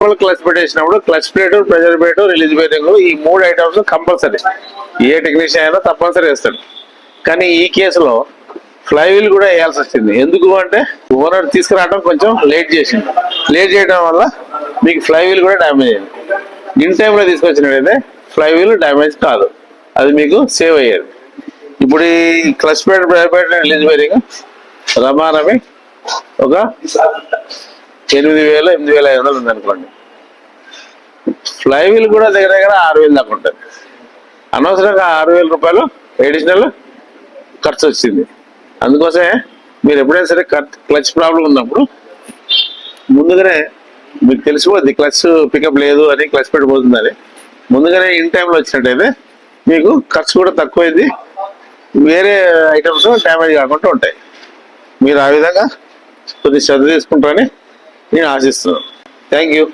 Clutch plate వేసినప్పుడు clutch plate pressure plate release bearing ఈ మూడు ఐటమ్స్ కంపల్సరీ ఏ technician అయినా తప్పనిసరి వేస్తాడు కానీ ఈ కేసులో ఫ్లైవీల్ కూడా వేయాల్సి వచ్చింది. ఎందుకు అంటే ఓనర్ తీసుకురావడం కొంచెం లేట్ చేసింది. లేట్ చేయడం వల్ల మీకు ఫ్లైవీల్ కూడా డ్యామేజ్ అయింది ఇన్ టైంలో తీసుకొచ్చినట్టయితే ఫ్లైవీల్ డ్యామేజ్ కాదు. అది మీకు సేవ్ అయ్యేది. ఇప్పుడు ఈ clutch plate pressure plate release bearing రమారమి ఒక ఎనిమిది వేలు ఎనిమిది వేల ఐదు వందలు ఉంది అనుకోండి. ఫ్లైవీల్ కూడా దగ్గర దగ్గర ఆరు వేలు దాకా ఉంటుంది. అనవసరంగా ఆరు వేల రూపాయలు ఎడిషనల్ ఖర్చు వచ్చింది. అందుకోసమే మీరు ఎప్పుడైనా సరే క్లచ్ ప్రాబ్లం ఉన్నప్పుడు ముందుగానే మీకు తెలిసిపోద్ది క్లచ్ పికప్ లేదు అని క్లచ్ పెట్టిపోతుందని ముందుగానే ఇన్ టైంలో వచ్చినట్టయితే మీకు ఖర్చు కూడా తక్కువైంది. వేరే ఐటమ్స్ డ్యామేజ్ కాకుండా ఉంటాయి. మీరు ఆ విధంగా కొద్ది శ్రద్ధ తీసుకుంటారని నేను ఆశిస్తున్నాను. Thank you